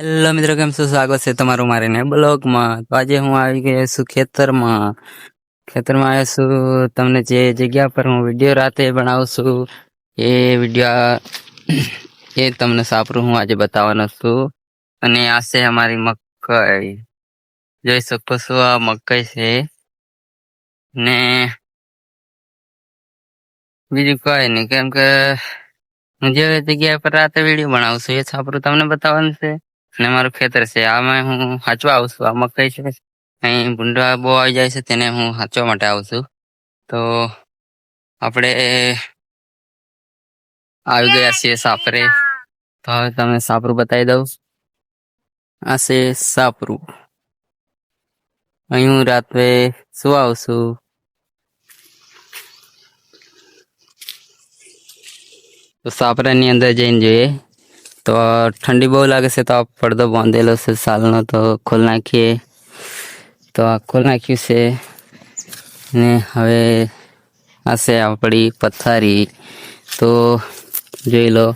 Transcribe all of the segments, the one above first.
Hello મિત્રો, કેમ છો? સ્વાગત છે તમારું મારી ને બ્લોગમાં. તો આજે હું આવી ગયો છું ખેતરમાં. ખેતરમાં આવ્યો છું. તમને જે જગ્યા પર હું વીડિયો રાતે બનાવું એ વીડિયો એ તમને સાપરું હું આજે બતાવવાનો છું. અને આ છે અમારી મકાઈ. જોઈ શકો છો, આ મકાઈ છે. ને બીજું કઈ નહીં, કેમ કે હું જે જગ્યા પર રાતે વીડિયો બનાવું છું એ છાપરું તમને બતાવવાનું છે? અને મારું ખેતર છે. આમાં હું હાચવા આવું છું. આ મકાઈ છે અહીં ભૂંડા બહુ આવી જાય છે તેને હું હાચવા માટે આવું છું. તો આપણે આવી ગયા છીએ સાપરે. તો હવે તમે સાપરું બતાવી દઉં. આ છે સાપરું. અહીં હું રાત્રે શું આવું છું. તો સાપરાની અંદર જઈને જોઈએ. તો ઠંડી બહુ લાગે છે તો આ પડદો બાંધેલો છે સાલનો તો ખોલ નાખીએ. તો આ ખોલ નાખ્યું છે. ને હવે આ છે આપણી પથારી. તો જોઈ લો.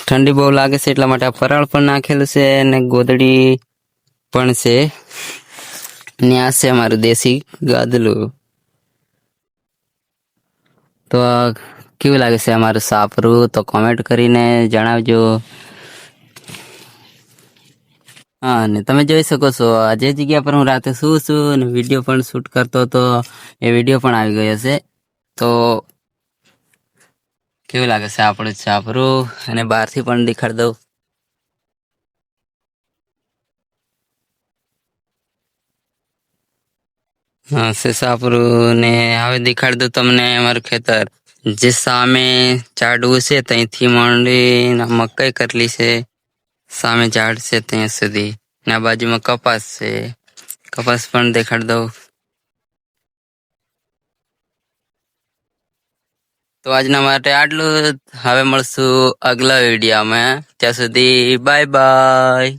ઠંડી બહુ લાગે છે એટલા માટે આ ફરાળ પણ નાખેલું છે અને ગોદડી પણ છે. ને આ છે અમારું દેશી ગાદલું. તો આ કેવું લાગે છે અમારું સાપરું તો કોમેન્ટ કરીને જણાવજો. હા ને તમે જોઈ શકો છો આ જે જગ્યા પર હું રાતે શું છું અને વીડિયો પણ શૂટ કરતો હતો. એ વીડિયો પણ આવી ગયો છે. તો કેવું લાગે છે આપણું સાપરું અને બહારથી પણ દેખાડી દઉં. હા, છે સાપરું ને હવે દેખાડી દઉં તમને અમારું ખેતર. જે સામે ઝાડવું છે ત્યાંથી માંડીને મકાઈ કરેલી છે. સામે ઝાડ છે ત્યાં સુધી. ને બાજુમાં કપાસ છે. કપાસ પણ દેખાડી દઉં. તો આજના માટે આટલું. હવે મળશું આગલા વિડીયોમાં. ત્યાં સુધી બાય બાય.